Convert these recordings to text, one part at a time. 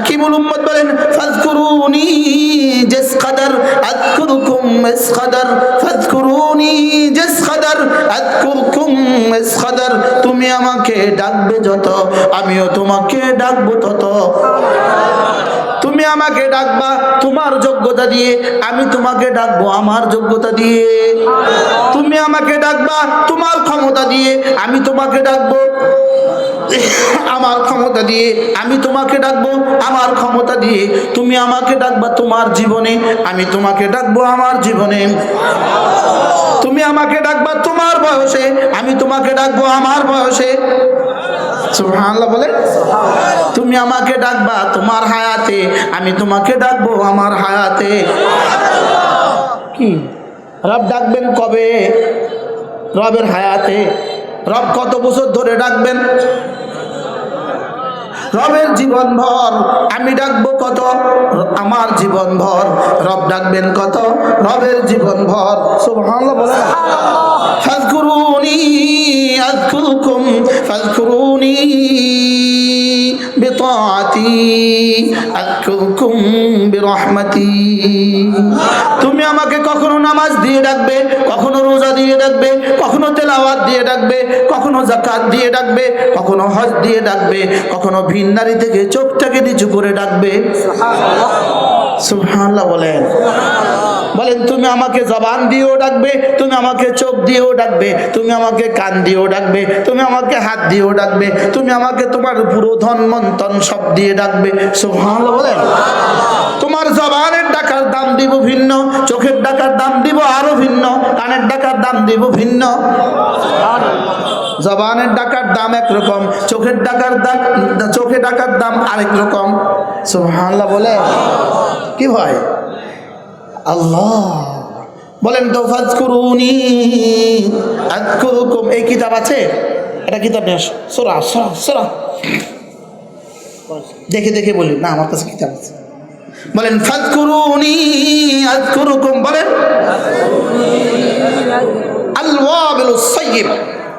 হাকিমুল উম্মত বলেন, ফাজকুরুনি জিস কদর আযকুরুকুম ইস কদর ফাজকুরুনি জিস কদর আযকুরুকুম ইস কদর তুমি আমাকে ডাকবে যত, আমিও তোমাকে ডাকবো তত। তুমি আমাকে ডাকবা তোমার যোগ্যতা দিয়ে, আমি তোমাকে ডাকবো আমার যোগ্যতা দিয়ে। তুমি আমাকে ডাকবা তোমার ক্ষমতা দিয়ে, আমি তোমাকে ডাকবো আমার ক্ষমতা দিয়ে, আমি তোমাকে ডাকবো আমার ক্ষমতা দিয়ে। তুমি আমাকে ডাকবা তোমার জীবনে, আমি তোমাকে ডাকবো আমার জীবনে। তুমি আমাকে ডাকবা তোমার বয়সে, আমি তোমাকে ডাকবো আমার বয়সে। সুবহানাল্লাহ বলে? তুমি আমাকে ডাকবা তোমার হায়াতে, আমি তোমাকে ডাকবো আমার হায়াতে। কি? রব ডাকবেন কবে? রবের হায়াতে। রব কত বছর ধরে ডাকবেন? রবের জীবন ভর। আমি ডাকবো কত? আমার জীবন ভর। রব ডাকবেন কত? রবের জীবন ভর। সুবহানাল্লাহ বলেন। ফাজকুরুনি আযকুরুকুম ফাজকুরুনি। বিতাআতি বিরহমাতি। তুমি আমাকে কখনো নামাজ দিয়ে ডাকবে, কখনো রোজা দিয়ে ডাকবে, কখনো তেলাওয়াত দিয়ে ডাকবে, কখনো জাকাত দিয়ে ডাকবে, কখনো হজ দিয়ে ডাকবে, কখনো ভিন্নারি থেকে চোখটাকে নিচু করে ডাকবে। সুবহানাল্লাহ বলেন। বলেন, তুমি আমাকে জবান দিয়েও ডাকবে, তুমি আমাকে চোখ দিয়েও ডাকবে, তুমি আমাকে কান দিয়েও ডাকবে, তুমি আমাকে হাত দিয়েও ডাকবে, তুমি আমাকে তোমার পুরো ধন মন্তন সব দিয়ে ডাকবে। সুবহানাল্লাহ বলেন। তোমার জবানের ডাকার দাম দিব ভিন্ন, চোখের ডাকার দাম দিব আরও ভিন্ন, কানের ডাকার দাম দিব ভিন্ন। জবানের ডাকার দাম একরকম, চোখের ডাকার দাম, চোখে ডাকার দাম আরেক রকম। সুবহানাল্লাহ বলে কি ভাই? আল্লাহ। বলেন তো ফাজকুরুনি আযকুরুকুম। এই কিতাব আছে? এটা কিতাব নিয়ে আসো। সোরা সোরা সোরা। দেখে দেখে বলি। না, আমার কাছে কিতাব আছে। বলেন ফাজকুরুনি আযকুরুকুম। বলেন আল ওয়াবিলুস সাইয়্যিব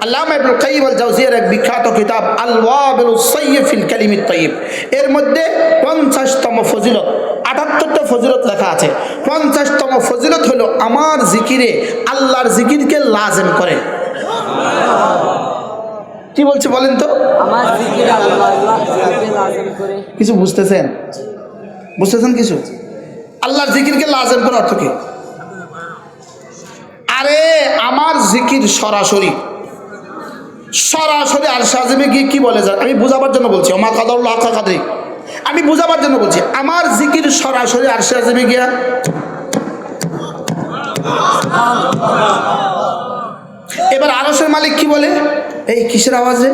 আল্লামা ইবনুল কাইয়িম আল জাওজিয়ার এক বিখ্যাত কিতাব আল ওয়াবিলুস সাইয়্যিব ফিল কালিমিত তাইয়্যিব এর মধ্যে 50তম ফজিলত। আটাত্তরটা ফজিলত লেখা আছে। পঞ্চাশতম ফজিলত হলো আমার জিকিরে আল্লাহর জিকিরকে লাজেম করে। কি বলছে বলেন তো? কিছু বুঝতেছেন? বুঝতেছেন কিছু? আল্লাহর জিকিরকে লাজেম করে অর্থ কি? আরে আমার জিকির সরাসরি। সরাসরি আর সাজেমে গিয়ে কি বলে যায়? আমি বুঝাবার জন্য বলছি। আমার কাদরুল্লাহ আকা কাদরি। আমি বুঝাবার জন্য বলছি, আমার জিকির সরাসরি আর সাজেমে গিয়া। এবার আরসের মালিক কি বলে? এই কিসের আওয়াজে?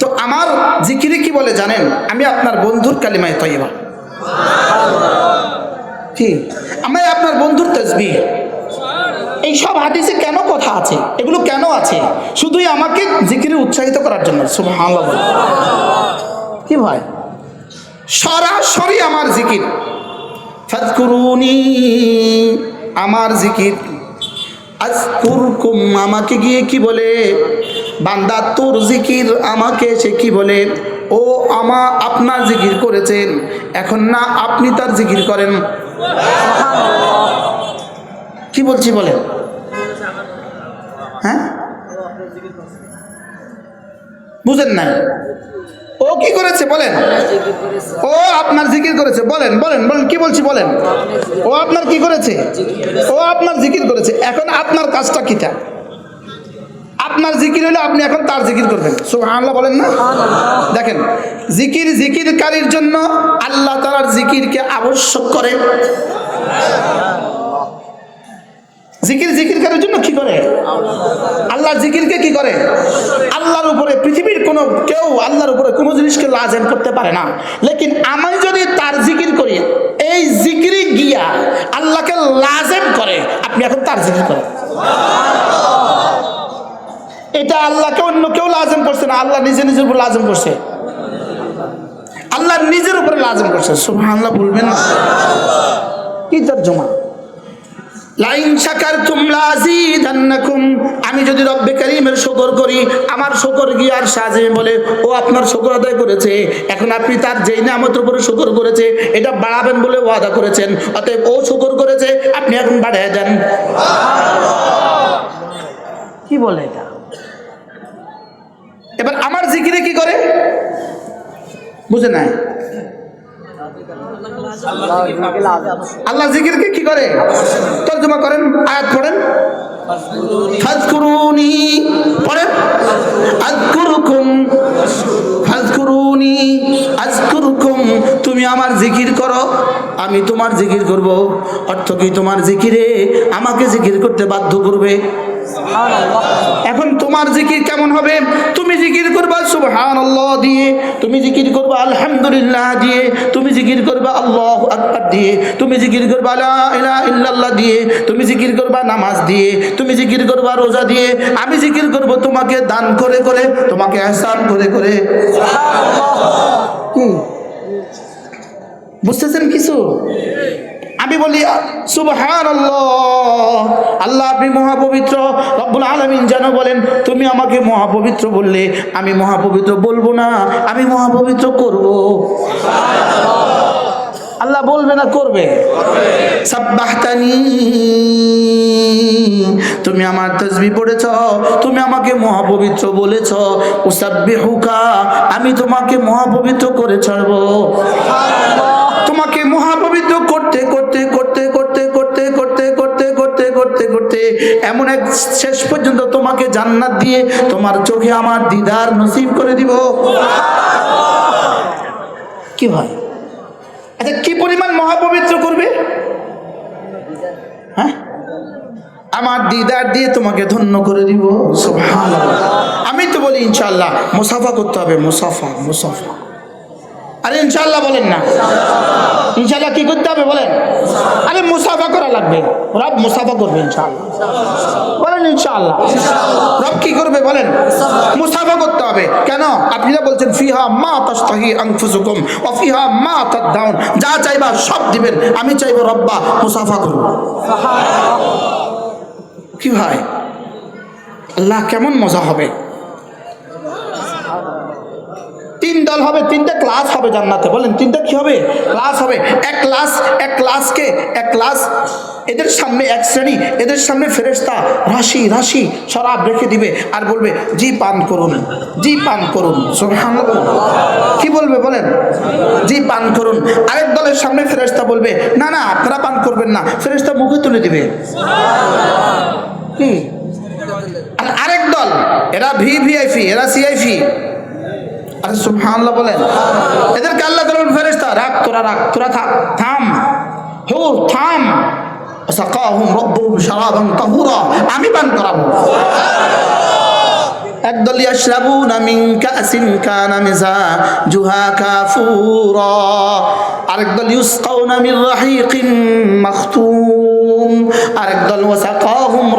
তো আমার জিকিরে কি বলে জানেন? আমি আপনার বন্ধুর কালিমায় তৈবা কি? আমি আপনার বন্ধুর তসবি এই সব হাদিসে কেন কথা আছে? এগুলো কেন আছে? শুধুই আমাকে জিকিরে উৎসাহিত করার জন্য। সুবহানাল্লাহ। কি ভাই? সরাসরি আমার জিকির। ফাজকুরুনি আমার জিকির। আজকুরকুম আমাকে গিয়ে কি বলে? বান্দা, তোর জিকির আমাকে সে কি বলে? ও আমা, আপনার জিকির করেছেন। এখন না, আপনি তার জিকির করেন। কি বলছি বলেন? হ্যাঁ? বুঝেন না ও কি করেছে বলেন? ও আপনার জিকির করেছে। বলেন বলেন বলেন, কি বলছি বলেন? ও আপনার কি করেছে? ও আপনার জিকির করেছে। এখন আপনার কাজটা কিটা? আপনার জিকির হলে আপনি এখন তার জিকির করবেন। সুবহানাল্লাহ বলেন না? দেখেন, জিকির জিকিরকারীর জন্য আল্লাহ তাআলার জিকিরকে আবশ্যক করে জিকির জিকিরকারীর জন্য কি করে? আল্লাহর জিকিরকে কি করে? আল্লাহর উপরে, পৃথিবীর কোনো কেউ আল্লাহর উপরে কোনো জিনিসকে লাজেম করতে পারে না। লেকিন আমি যদি তার জিকির করি, এই জিকিরে গিয়া আল্লাহকে লাজেম করে। আপনি এখন তার জিকির করেন। এটা আল্লাহকে অন্য কেউ লাজেম করছে না, আল্লাহ নিজে নিজের উপর লাজেম করছে। আল্লাহ নিজের উপরে লাজেম করছে। সুবহানাল্লাহ বলবেন না। কি তর্জমা? লাইন শাকার তুমলা আজিদান্নাকুম আমি যদি রব্বে করিমের শকর করি আমার শকর গিয়ে আর সাজে বলে? ও আপনার শকর আদায় করেছে। এখন আপনি তার যেই নামতের উপরে শকর করেছে এটা বাড়াবেন বলে ওয়াদা করেছেন। অতএব ও শকর করেছে আপনি এখন বাড়ায় দেন কি বলে এটা? এবার আমার জিকিরে কি করে? বুঝে নাই। আল্লাহ জিকিরকে কি করে? তর্জমা করেন আয়াত পড়েন। ফাজকুরুনি। পড়েন। আজকুরুকুম ফাজকুরুনি। আজকুরুকুম তুমি আমার জিকির করো আমি তোমার জিকির করব। অর্থ কি তোমার জিকিরে আমাকে জিকির করতে বাধ্য করবে? এখন তোমার জিকির কেমন হবে? তুমি জিকির করবা সুবহানাল্লাহ দিয়ে তুমি জিকির করবা আলহামদুলিল্লাহ দিয়ে তুমি জিকির করবা আল্লাহু আকবার দিয়ে তুমি জিকির করবা লা ইলাহা ইল্লাল্লাহ দিয়ে তুমি জিকির করবা নামাজ দিয়ে তুমি জিকির করবা রোজা দিয়ে আমি জিকির করব তোমাকে দান করে করে তোমাকে এহসান করে করে। বুঝতেছেন কিছু? আমি বলি সুবহান আল্লাহ আপনি মহাপবিত্র, রব্বুল আলমিন যেন বলেন, তুমি আমাকে মহাপবিত্র বললে আমি মহাপবিত্র বলব না, আমি মহাপবিত্র করব। আল্লাহ বলবে না, করবে। সাব্বাহতানি, তুমি আমার তসবি পড়েছ, তুমি আমাকে মহাপবিত্র বলেছ, উসাব্বিহুকা, আমি তোমাকে মহাপবিত্র করে ছাড়বো। তোমাকে এমন এক শেষ পর্যন্ত তোমাকে জান্নাত দিয়ে তোমার চোখে আমার দিদার নসিব করে দিব। কি ভাই আচ্ছা কি পরিমাণ মহাপবিত্র করবে? হ্যাঁ? আমার দিদার দিয়ে তোমাকে ধন্য করে দিব আমি তো বলি, ইনশাআল্লাহ, মুসাফা করতে হবে, মুসাফা মুসাফা। আরে ইনশাল্লাহ বলেন না। ইনশাল্লাহ কি করতে হবে বলেন? আরে মুসাফা করা লাগবে। রব মুসাফা করবে ইনশাআল্লাহ। বলেন ইনশাআল্লাহ। রব কি করবে বলেন? মুসাফা করতে হবে। কেন? আপনি না বলছেন, ফিহা মা তাস্তাহি আনফুসুকুম ওয়া ফিহা মা তাদাউন যা চাইবা সব দিবেন। আমি চাইব রব্বা মুসাফা করব কি ভাই? আল্লাহ কেমন মজা হবে? তিন দল হবে, তিনটা ক্লাস হবে জান্নাতে। বলেন, তিনটা কি হবে? ক্লাস হবে। এক ক্লাস এক ক্লাসকে এক ক্লাস এদের সামনে এক শ্রেণি, এদের সামনে ফেরেশতা। রাশি রাশি শরাব রেখে দিবে আর বলবে, জি পান করুন, জি পান করুন। কি বলবে বলেন? জি পান করুন। আরেক দলের সামনে ফেরেশতা বলবে, না না, আপনারা পান করবেন না। ফেরেশতা মুখে তুলে দিবে। আর আরেক দল, এরা ভি ভিআইপি এরা সিআইপি আরে সুবহানাল্লাহ বলেন। এদেরকে আল্লাহ করবেন ফেরেশতা রাখ তোরা তোরা থাক থাম। হুর, থাম। আমি পান করাবো। একদল আরেক দল মাখতুম।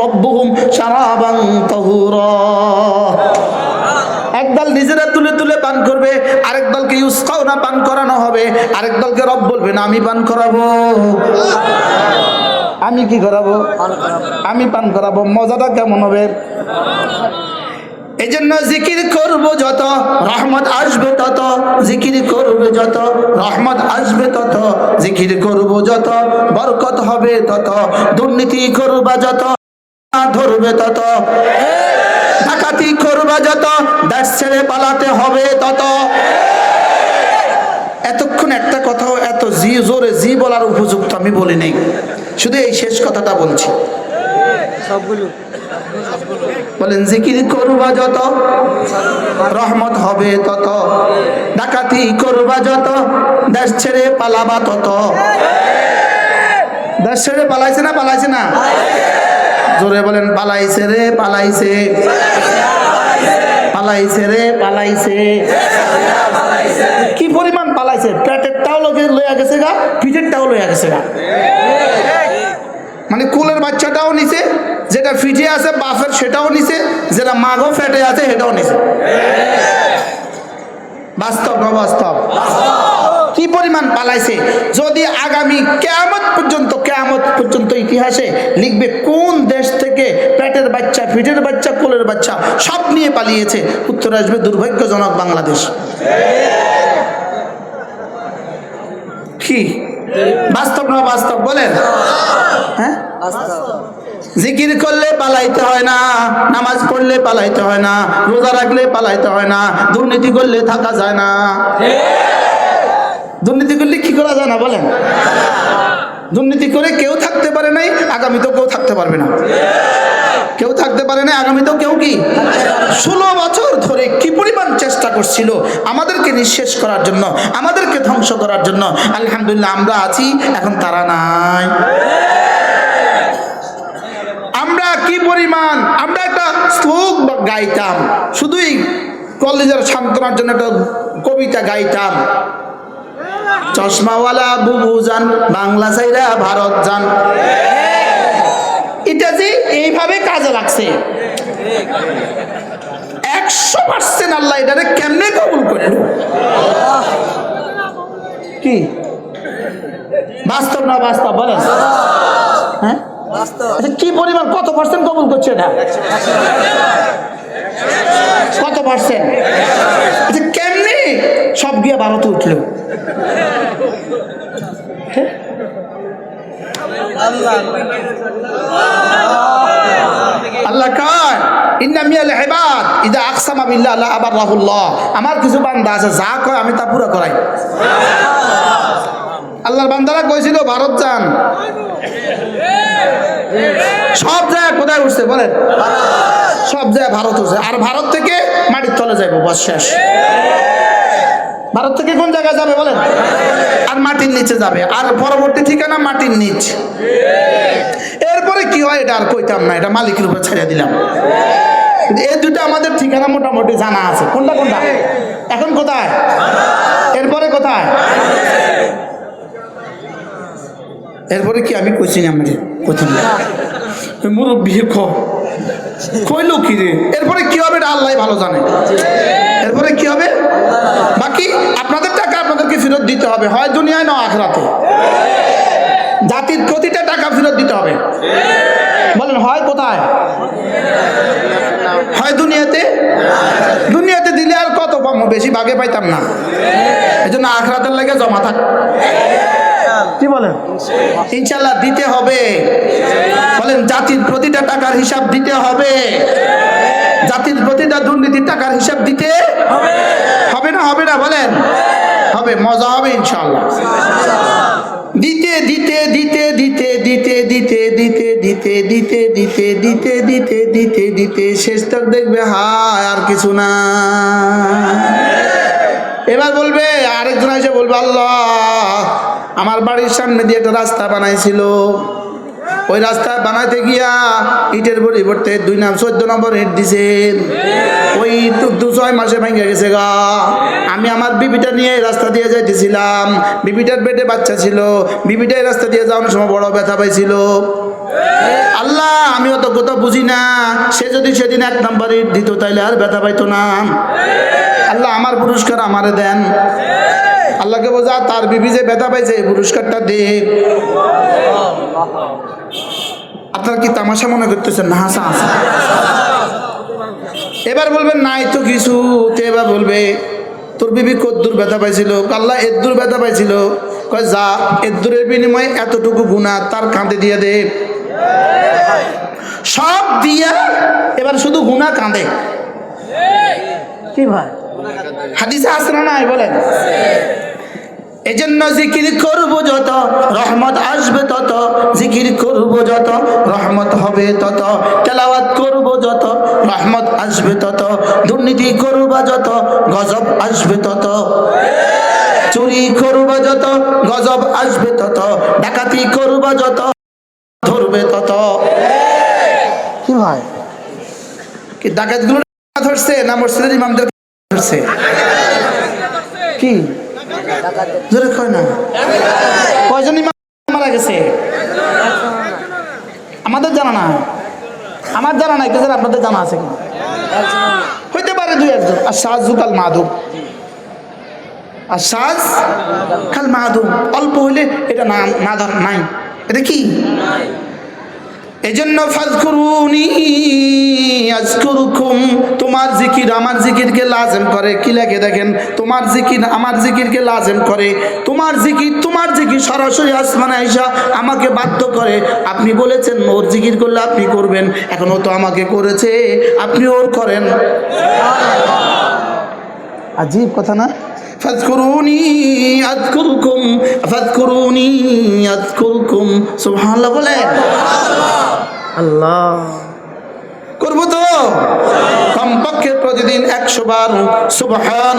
রব্বুহুম শারাবান তাহুরা। করবে, আরেক দলকে ইউসকাও না, পান করানো হবে। আরেক দলকে রব বলবে, না, আমি পান করাবো। আমি কি করাবো? আমি পান করাবো। মজাটা কেমন হবে? এই জন্য জিকির করব যত, রহমত আসবে তত, জিকির করবে যত, রহমত আসবে তত, জিকির করব যত, বরকত হবে তত, দুর্নীতি করবা যত, ধরবে তত। ডাকাতি করবা যত দেশ ছেড়ে পালাতে হবে তত। এতক্ষণ একটা কথাও এত জি জোরে জি বলার উপযুক্ত আমি বলি নেই। শুধু এই শেষ কথাটা বলছি। সবগুলো। বলেন জিকির করবা যত রহমত হবে তত। ডাকাতি করবা যত দেশ ছেড়ে পালাবা তত। দেশ ছেড়ে পালাইছে না পালাইছে না? জোরে বলেন, পালাইছে রে, পালাইছে। পালাইছে রে, পালাইছে। কি পরিমাণ পালাইছে? পেটেরটাও লইয়া গেছে গা পিঠেরটাও লইয়া গেছে গা। মানে কুলের বাচ্চাটাও নিছে, যেটা ফিটে আছে, বাফের সেটাও নিছে, যেটা মাঘও ফেটে আছে, সেটাও নিছে। বাস্তব না বাস্তব? কি পরিমাণ পালাইছে? যদি আগামী কেমন পর্যন্ত ইতিহাসে লিখবে কোন দেশ থেকে পেটের বাচ্চা, পিঠের বাচ্চা, কোলের বাচ্চা সব নিয়ে পালিয়েছে? উত্তর আসবে দুর্ভাগ্যজনক বাংলাদেশ। কি? বাস্তব না বাস্তব বলেন? হ্যাঁ? জিকির করলে পালাইতে হয় না, নামাজ পড়লে পালাইতে হয় না, রোজা রাখলে পালাইতে হয় না, দুর্নীতি করলে থাকা যায় না। দুর্নীতি করলে কি করা যায় না বলেন? দুর্নীতি করে কেউ থাকতে পারে নাই, আগামীতেও কেউ থাকতে পারবে না। কেউ থাকতে পারে না আগামীতেও কেউ কি? ষোলো বছর ধরে কি পরিমাণ চেষ্টা করছিল আমাদেরকে নিঃশেষ করার জন্য, আমাদেরকে ধ্বংস করার জন্য? আলহামদুলিল্লাহ আমরা আছি, এখন তারা নাই। আমরা কি পরিমাণ, আমরা একটা শ্লোক গাইতাম, শুধুই কলেজের সান্ত্বনার জন্য একটা কবিতা গাইতাম। চশমাওয়ালা বুবু যান, বাংলা সাইরা ভারত যান। এটা যে এইভাবে কাজে লাগছে। একশো পার্সেন্ট আল্লাহ এটারে কেমনে কবুল করল? কি? বাস্তব না বাস্তব, বলেন। হ্যাঁ? আচ্ছা কি পরিমাণ, কত পার্সেন্ট কবুল করছে এটা? কত পার্সেন্ট? আচ্ছা সব গিয়ে ভারতে উঠল। হ্যাঁ? আল্লাহ কয় লা আবারাহুল্লাহ আমার কিছু বান্দা আছে, যা কয় আমি তা পুরো করাই। আল্লাহর বান্দারা কইছিল, ভারত যান। সব জায়গায় কোথায় উঠছে বলেন? সব জায়গায় ভারত উঠছে। আর ভারত থেকে মাটির তলে যাইব, বস শেষ। ভারত থেকে কোন জায়গায় যাবে বলেন? আর মাটির নিচে যাবে। আর পরবর্তী ঠিকানা মাটির নিচ। এরপরে কি হয় এটা আর কইতাম না, এটা মালিকের উপর ছেড়ে দিলাম। এই দুটো আমাদের ঠিকানা মোটামুটি জানা আছে। কোনটা কোনটা? এখন কোথায়? এরপরে কোথায়? এরপরে কি আমি কইছি আমাদের প্রথম মুরব্বী খ। কইলো কি রে? এরপরে কি হবে এটা আল্লাহ ভালো জানে। এরপরে কি হবে? বাকি আপনাদের টাকা আপনাদেরকে ফেরত দিতে হবে। হয় দুনিয়ায় না আখরাতে। জাতির প্রতিটা টাকা ফেরত দিতে হবে। বলেন হয় কোথায়? হয় দুনিয়াতে? দুনিয়াতে দিলে আর কত পাবো বেশি ভাগে পাইতাম না। এই জন্য আখরাতের লাগে জমা থাক। কি বলেন ইনশাল্লাহ দিতে হবে বলেন জাতির প্রতিটা টাকার হিসাব দিতে হবে জাতির প্রতিটা দুর্নীতির টাকার হিসাব দিতে হবে না হবে না বলেন হবে মজা হবে ইনশাল্লাহ দিতে দিতে দিতে দিতে দিতে দিতে দিতে দিতে দিতে দিতে দিতে দিতে দিতে দিতে শেষ তক দেখবে হায় আর কিছু না এবার বলবে আরেকজন এসে বলবে আল্লাহ আমার বাড়ির সামনে দিয়ে একটা রাস্তা বানাইছিল। ওই রাস্তা বানাইতে গিয়া ইটের পরিবর্তে দুই নাম চোদ্দ নম্বর ইট দিছে। ওই দু- ছয় মাসে ভেঙে গেছে গা। আমি আমার বিবিটা নিয়ে রাস্তা দিয়ে যাইতেছিলাম। বিবিটার পেটে বাচ্চা ছিল। বিবিটাই রাস্তা দিয়ে যাওয়ার সময় বড় ব্যথা পাইছিল। আল্লাহ, আমি অত কথা বুঝি না। সে যদি সেদিন এক নাম্বার ইট দিত, তাইলে আর ব্যথা পাইতো না। আল্লাহ, আমার পুরস্কার আমারে দেন। আল্লাহকে বোঝা তার বিবি যে ব্যথা পাইছে পুরস্কারটা দে। আপনার কি তামাশা মনে করতেছেন? না হাসা হাসা এবার বলবেন নাই তো কিছু। তো এবার বলবে তোর বিবি কদ্দুর ব্যথা পাইছিল। কাল্লা এদ্দুর ব্যথা পাইছিল। কয় যা এদ্দুরের বিনিময়ে এতটুকু গুণা তার কাঁধে দিয়ে দে। সব দিয়া এবার শুধু গুণা কাঁদে কি ভাই? হাদিসে আসরা নাই? বলেন। এজন্য জিকির করব যত, রহমত আসবে তত, জিকির করব যত, রহমত হবে তত, তেলাওয়াত করব যত, রহমত আসবে তত, দুর্নীতি করবা যত, গজব আসবে তত। চুরি করবা যত, গজব আসবে তত, ডাকাতি করবা যত, ধরবে তত। কি ভাই? কি ডাকাতগুলো ধরছে, না মসজিদের ইমামদের ধরছে? কি? জোরে কয় না? কয়জন মারা গেছে? আমাদের জানা না আমার জানা নাই কেন আপনাদের জানা আছে কি হইতে পারে দুই, একজন। আর শাহজুক আল মাধব আর সাজ খাল মাদুম অল্প হইলে এটা না না ধর নাই। এটা কি? এজন্য ফাজকুরুনি, আজকুরুকুম, তোমার জিকির আমার জিকিরকে লাজেম করে। কি লেখে দেখেন? তোমার জিকির আমার জিকিরকে লাজেম করে। তোমার জিকির তোমার জিকির সরাসরি আসমানে আইসা আমাকে বাধ্য করে। আপনি বলেছেন, ওর জিকির করলে আপনি করবেন। এখন ও তো আমাকে করেছে, আপনি ওর করেন। আজীব কথা না? ফাজকুরুনি আযকুরকুম ফাজকুরুনি আযকুরকুম। সুবহানাল্লাহ বলেন। আল্লাহ। করব তো? কমপক্ষে প্রতিদিন একশো বার সুবহান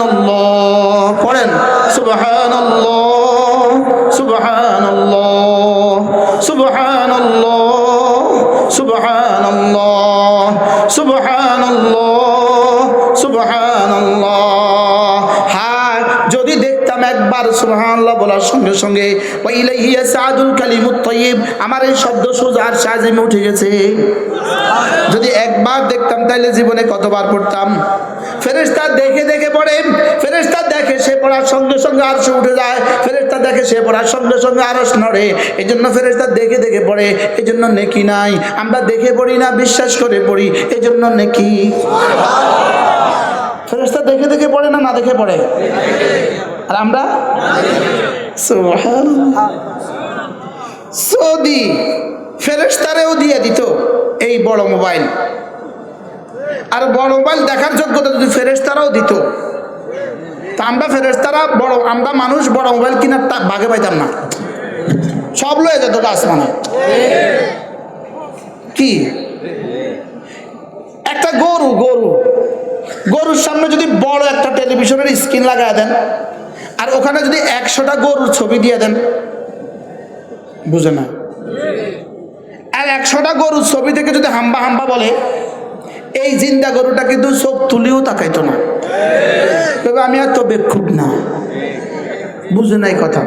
পড়েন। সুবহান সুবহান বলার সঙ্গে সঙ্গে আমার এই শব্দ সোজার সাজেমে উঠে গেছে। যদি একবার দেখতাম তাহলে জীবনে কতবার পড়তাম। ফেরেস্তা দেখে দেখে পড়ে ফেরেস্তা দেখে সে পড়ার সঙ্গে সঙ্গে আরশে উঠে যায় ফেরেস্তা দেখে সে পড়ার সঙ্গে সঙ্গে আরশ নড়ে। এই জন্য ফেরেস্তা দেখে দেখে পড়ে এই জন্য নেকি নাই। আমরা দেখে পড়ি না, বিশ্বাস করে পড়ি এই জন্য নেকি। ফেরেস্তা দেখে দেখে পড়ে না না দেখে পড়ে? আর আমরা? সৌদি ফেরেস্তারেও দিয়ে দিত এই বড় মোবাইল। আর বড় মোবাইল দেখার যোগ্যতা যদি ফেরেস্তারাও দিত, তা আমরা ফেরেস্তারা বড়, আমরা মানুষ বড় মোবাইল কিনার তা বাগে পাইতাম না। সব লয়ে যেত আসমানে। কি? একটা গরু গরু। গরুর সামনে যদি বড় একটা টেলিভিশনের স্ক্রিন লাগায় দেন আর ওখানে যদি একশোটা গরুর ছবি দিয়ে দেন, বুঝে না। আর একশোটা গরুর ছবি থেকে যদি হাম্বা হাম্বা বলে, এই জিন্দা গরুটা কিন্তু চোখ তুলিও তাকাইতো না। তবে আমি আর তো বেক্ষুব না। বুঝে নাই কথা।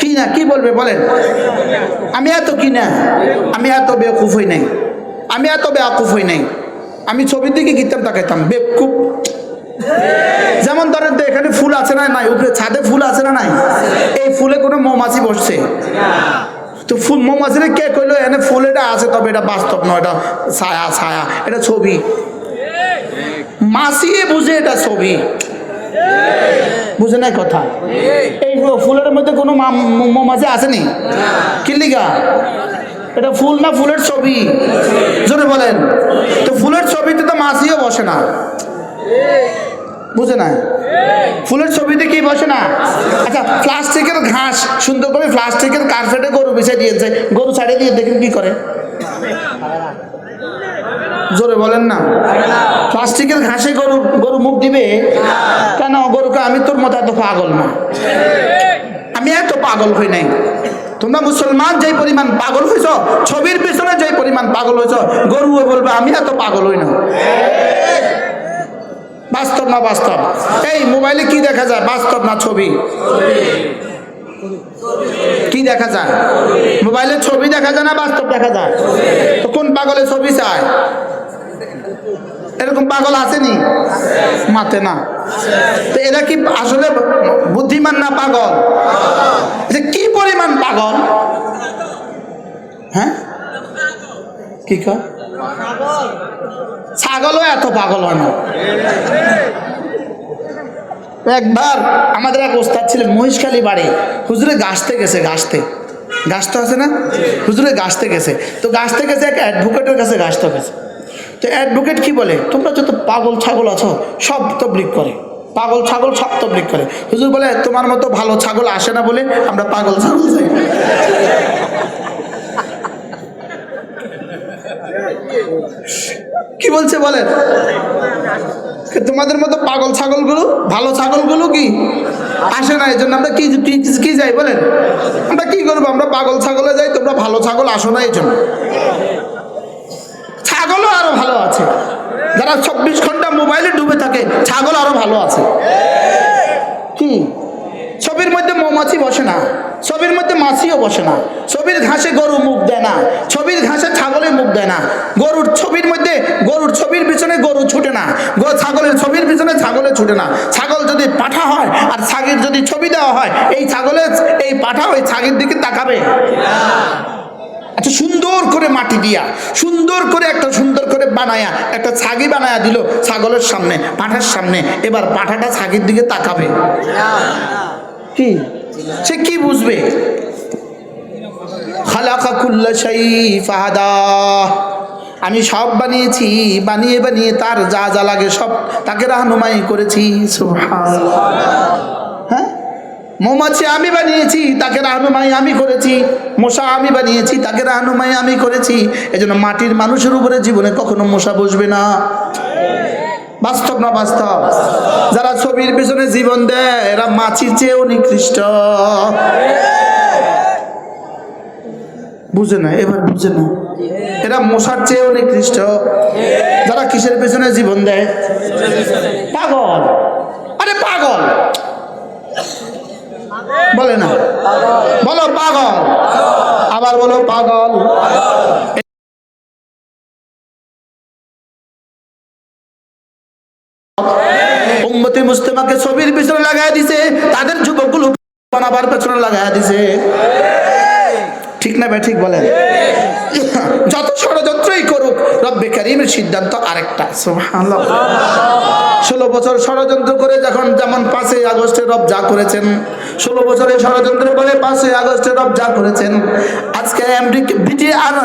কি না, কি বলবে বলেন? আমি এত কি না? আমি এত বেকুফ হই নাই। আমি এত বেকুফ হই নাই। আমি ছবির দিকে গিতাম তাকাইতাম, বেকুব। ধরেন তো এখানে ফুল আছে না নাই? উপরে ছাদে ফুল আছে না নাই? এই ফুলে কোনো মৌমাছি বসছে? তো ফুল মৌমাছিরে কে কইলো? এনে ফুল এটা আছে, তবে এটা বাস্তব নয়, এটা ছায়া ছায়া, এটা ছবি। মাসিয়ে বুঝে এটা ছবি। বুঝে নাই কথা? এই ফুলের মধ্যে কোনো মৌমাছি আসেনি কিল্লিগা এটা ফুল না ফুলের ছবি? জোরে বলেন। তো ফুলের ছবিতে তো মাছিও বসে না। বুঝে না ফুলের ছবিতে কি বসে না? আচ্ছা প্লাস্টিকের ঘাস, সুন্দর করে প্লাস্টিকের কার্পেটে গরু বিছাই দিয়েছে। গরু ছাড়িয়ে দিয়ে দেখেন কি করে? জোরে বলেন না। প্লাস্টিকের ঘাসে গরু গরু মুখ দিবে? কেন? গরুকে আমি তোর মতো এত পাগল না। আমি এত পাগল হই নাই। তোমরা মুসলমান যেই পরিমাণ পাগল হয়েছ ছবির পিছনে যেই পরিমাণ পাগল হয়েছ গরু বলবে, আমি এত পাগল হই না। বাস্তব না বাস্তব? এই মোবাইলে কি দেখা যায়? বাস্তব না ছবি? কি দেখা যায়? মোবাইলে ছবি দেখা যায় না বাস্তব দেখা যায়? তো কোন পাগলে ছবি চায়? এরকম পাগল আসেনি? মাতে না। তো এরা কি আসলে বুদ্ধিমান না পাগল? যে কি পরিমাণ পাগল? হ্যাঁ? কি কয়? ছাগলও এত পাগল হয় না। একবার আমাদের এক ওস্তাদ ছিলেন, মহিষখালী বাড়ি। হুজুরে গাছতে গেছে, গাছতে। গাছতে আছে না? হুজুরে গাছতে গেছে। তো গাছতে গেছে, এক অ্যাডভোকেটের কাছে গাছতে গেছে। তো অ্যাডভোকেট কি বলে? তোমরা যত পাগল ছাগল আছো, সব তবলিক করে। পাগল ছাগল সব তবলিক করে। হুজুর বলে, তোমার মতো ভালো ছাগল আসে না বলে আমরা পাগল ছাগল চাই। কি বলছে বলেন তোমাদের মতো পাগল ছাগলগুলো, ভালো ছাগলগুলো কি? আসে না, এই জন্য আমরা কি কি যাই বলেন? আমরা কি করব? আমরা পাগল ছাগলে যাই, তোমরা ভালো ছাগল আসো না, এই জন্য। ছাগলও আরও ভালো আছে। যারা চব্বিশ ঘণ্টা মোবাইলে ডুবে থাকে, ছাগল আরও ভালো আছে। কি? ছবির মধ্যে মৌমাছি বসে না, ছবির মধ্যে মাছিও বসে না, ছবির ঘাসে গরু মুখ দেয় না, ছবির ঘাসে ছাগলে মুখ দেয় না, গরুর ছবির মধ্যে গরুর ছবির পিছনে গরু ছুটে না ছাগলের ছবির পিছনে ছাগলে ছুটে না, ছাগল যদি পাঠা হয় আর ছাগির যদি ছবি দেওয়া হয়, এই ছাগলের এই পাঠা ওই ছাগের দিকে তাকাবে। আচ্ছা সুন্দর করে মাটি দিয়া, সুন্দর করে একটা সুন্দর করে বানায়া, একটা ছাগি বানায়া দিল ছাগলের সামনে, পাঠার সামনে, এবার পাঠাটা ছাগির দিকে তাকাবে। কি? সে কি বুঝবে? আমি সব বানিয়েছি, বানিয়ে বানিয়ে তার যা যা লাগে সব তাকে রাহনুমাই করেছি। হ্যাঁ? মৌমাছি আমি বানিয়েছি, তাকে রাহনুমাই আমি করেছি। মশা আমি বানিয়েছি, তাকে রাহনুমাই আমি করেছি। এজন্য মাটির মানুষের উপরে জীবনে কখনো মশা বসবে না। বাস্তব না বাস্তব? যারা ছবির পেছনে জীবন দেয়, এরা মাছির চেয়েও নিকৃষ্ট। বুঝে না, এবার বুঝে না। এরা মশার চেয়েও নিকৃষ্ট। যারা কিসের পেছনে জীবন দেয়? পাগল। আরে পাগল! বলে না। বলো পাগল। আবার বলো পাগল। উম্মতি মুস্তেমাকে ছবির পিছনে লাগাই দিছে, তাদের যুবকগুলো বানাবার পেছনে লাগাই দিছে। ঠিক না ভাই ঠিক বলেন? যত ষড়যন্ত্রই করুক, রব্বে কারিমের সিদ্ধান্ত আরেকটা ষোলো বছর ষড়যন্ত্র করে যখন, যেমন পাঁচই আগস্টে রব যা করেছেন, ষোলো বছরে ষড়যন্ত্র করে পাঁচই আগস্টে রব যা করেছেন, আজকে আমেরিকা আর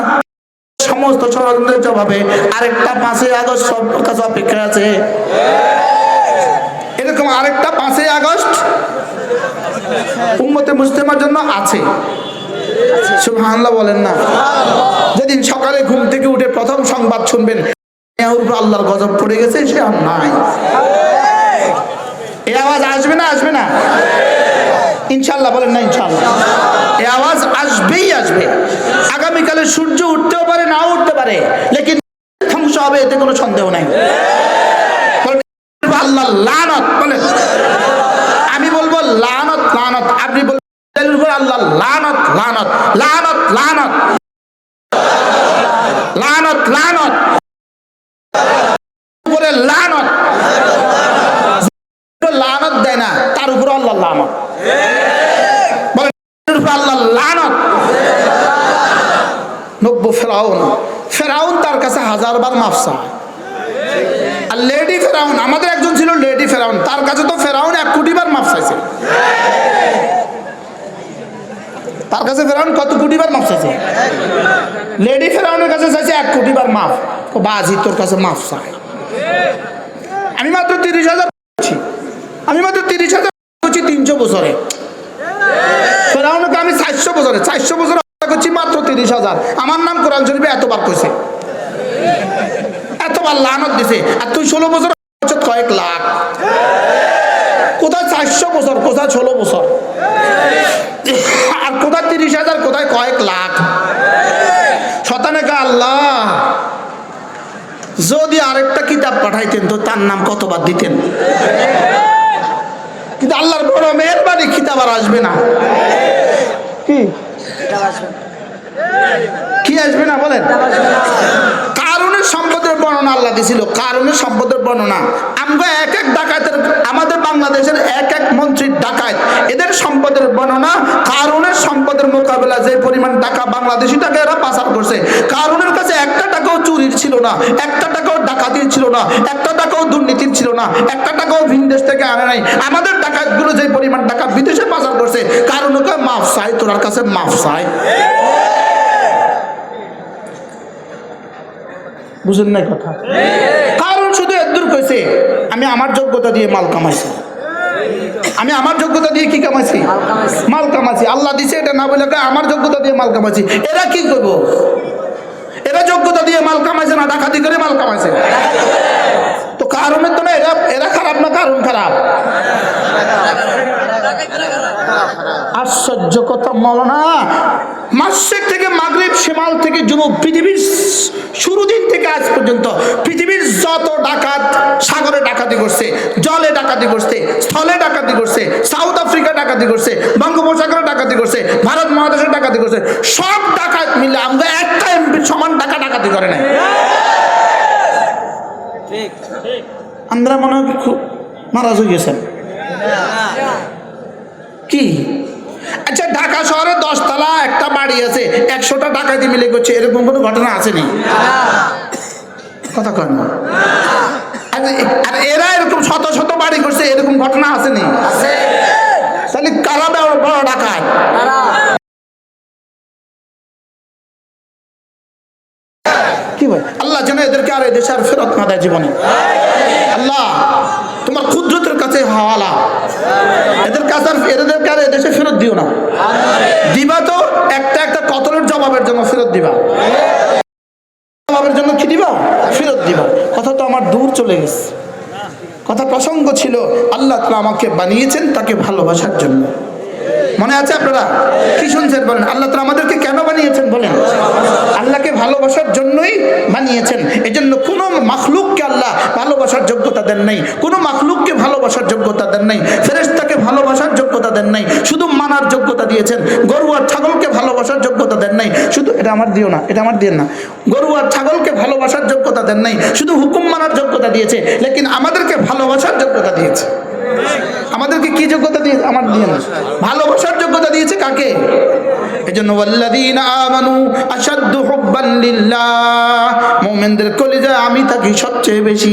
সমস্ত ষড়যন্ত্রের জবাবে আরেকটা পাঁচই আগস্ট সব কাছে অপেক্ষা আছে। এরকম আরেকটা পাঁচই আগস্ট উম্মতে মুসলিমার জন্য আছে। সুবহানাল্লাহ বলেন না। যেদিন সকালে ঘুম থেকে উঠে প্রথম সংবাদ শুনবেন আল্লাহর গজব পড়ে গেছে, সে আর নাই। এই আওয়াজ আসবে না আসবে না? ইনশাল্লাহ বলেন না ইনশাল্লাহ এই আওয়াজ আসবেই আসবে। আগামীকালে সূর্য উঠতেও পারে না উঠতে পারে, লেকিন ধ্বংস হবে, এতে কোনো সন্দেহ নাই। আল্লাহ আমি বলব, লানত লানত। আপনি বলবেন, আল্লাহ লানত লানত লানত লানত লানত উপরে লানত যে লানত দেয় না তার উপর আল্লাহ লানত বলেন এর উপর আল্লাহ লানত নব্য ফেরাউন। ফেরাউন তার কাছে হাজারবার মাফ চায়। আর লেডি ফেরাউন, আমাদের একজন ছিল লেডি ফেরাউন, তার কাছে তো ফেরাউন এক কোটি বার মাফ চাইছে। তার কাছে ফেরাউন কত কোটি বার মাফ চাইছে? লেডি ফেরাউনের কাছে চাইছে এক কোটি বার মাফ তো বাজি তোর কাছে মাফ চাই আমি মাত্র তিরিশ হাজার আমি মাত্র তিরিশ হাজার তিনশো বছরে। ফেরাউনকে আমি চারশো বছরে, চারশো বছর করছি মাত্র তিরিশ হাজার। আমার নাম কোরআন শরীফে এতবার কইছে। এতবার লানত দিছে। আর তুই ষোলো বছর কয়েক লাখ। কোথায় চারশো বছর, কোথায় ষোলো বছর? আর কোথায় তিরিশ হাজার, কোথায় কয়েক লাখ? শতানে আল্লাহ। যদি আরেকটা কিতাব পাঠাইতেন, তো তার নাম কতবার দিতেন? কিন্তু আল্লাহর বড় মেহরবানি কিতাব আর আসবে না। কি? কি আসবে না বলেন? কারণের সম্পদের বর্ণনা আল্লাহ দিছিল কারণের সম্পদের বর্ণনা। আমরা এক এক ডাকাতের আমাদের বাংলাদেশের এক এক মন্ত্রীর ডাকাত। এদের সম্পদের বর্ণনা কারণের সম্পদের মোকাবেলা যে পরিমাণ টাকা বাংলাদেশি টাকা এরা পাচার করছে কারণের কাছে একটা টাকাও চুরির ছিল না একটা টাকাও ডাকাতির ছিল না একটা টাকাও দুর্নীতির ছিল না একটা টাকাও ভিন দেশ থেকে আনে নাই। আমাদের ডাকাতগুলো যে পরিমাণ টাকা বিদেশে পাচার করছে কারণকে মাফ চাই তোরার কাছে মাফ চাই। বুঝেন নাই কথা? কারণ শুধু এদূর কইছে আমি আমার যোগ্যতা দিয়ে মাল কামাইছি। আমি আমার যোগ্যতা দিয়ে কি কামাইছি? মাল কামাইছি। আল্লাহ দিছে এটা না বলে আমার যোগ্যতা দিয়ে মাল কামাইছি। এরা কি করব? এরা যোগ্যতা দিয়ে মাল কামাইছে না ডাকাতি করে মাল কামাইছে? তো কারণের তো না এরা এরা খারাপ না কারণ খারাপ? আশ্চর্য কথা মলনা। মাসেক থেকে মাগরিব সেমাল থেকে জুনুব পৃথিবীর শুরু দিন থেকে আজ পর্যন্ত পৃথিবীর যত ডাকাত সাগরে ডাকাতি করছে জলে ডাকাতি করছে স্থলে ডাকাতি করছে সাউথ আফ্রিকা ডাকাতি করছে বঙ্গোপসাগরে ডাকাতি করছে ভারত মহাদেশে ডাকাতি করছে সব ডাকাত মিলে আমরা একটা এমপি সমান টাকা ডাকাতি করে নাই। আমরা মনে হয় খুব নারাজ হয়ে গেছেন। কি? আচ্ছা ঢাকা শহরে দশতলা একটা বাড়ি আছে একশোটা ডাকাতি মিলে করছে এরকম কোনো ঘটনা আসেনি? কথা কয় না আর এরা এরকম শত শত বাড়ি করছে এরকম ঘটনা আসেনি? তাহলে কারা বড় ডাকাত? কি ভাই আল্লাহ যেন এদেরকে আর এদেশে আর ফেরত না দেয় জীবনে। আল্লাহ। তোমার ক্ষুদ্রতের কাছে হাওয়ালা। এদের কাছে আর এদের আর এদেশে ফেরত দিও না। দিবা তো একটা একটা কতলের জবাবের জন্য ফেরত দিবা। জবাবের জন্য কি দিবা? ফেরত দিবা। কথা তো আমার দূর চলে গেছে। কথা প্রসঙ্গ ছিল, আল্লাহ তালা আমাকে বানিয়েছেন তাকে ভালোবাসার জন্য। মনে আছে আপনারা? কি শুনছেন বলেন? আল্লাহ তালা আমাদেরকে কেন বানিয়েছেন বলেন? আল্লাহকে ভালোবাসার জন্যই বানিয়েছেন। এই জন্য কোনো মাখলুককে আল্লাহ ভালোবাসার যোগ্যতা দেন নাই। কোনো মাখলুককে ভালোবাসার যোগ্যতা দেন নাই। ফেরেশতাকে ভালোবাসার যোগ্যতা দেন নাই। শুধু মানার যোগ্যতা দিয়েছেন। গরু আর ছাগলকে ভালোবাসার যোগ্যতা দেন নাই। শুধু এটা আমার দিও না, এটা আমার দিও না। গরু আর ছাগলকে ভালোবাসার যোগ্যতা দেন নাই। শুধু হুকুম মানার যোগ্যতা দিয়েছে, লেকিন আমাদেরকে ভালোবাসার যোগ্যতা দিয়েছে। আমাদেরকে কি যোগ্যতা দিয়ে আমার দিয়ে না। ভালোবাসার যোগ্যতা দিয়েছে কাকে? আমি থাকি সবচেয়ে বেশি।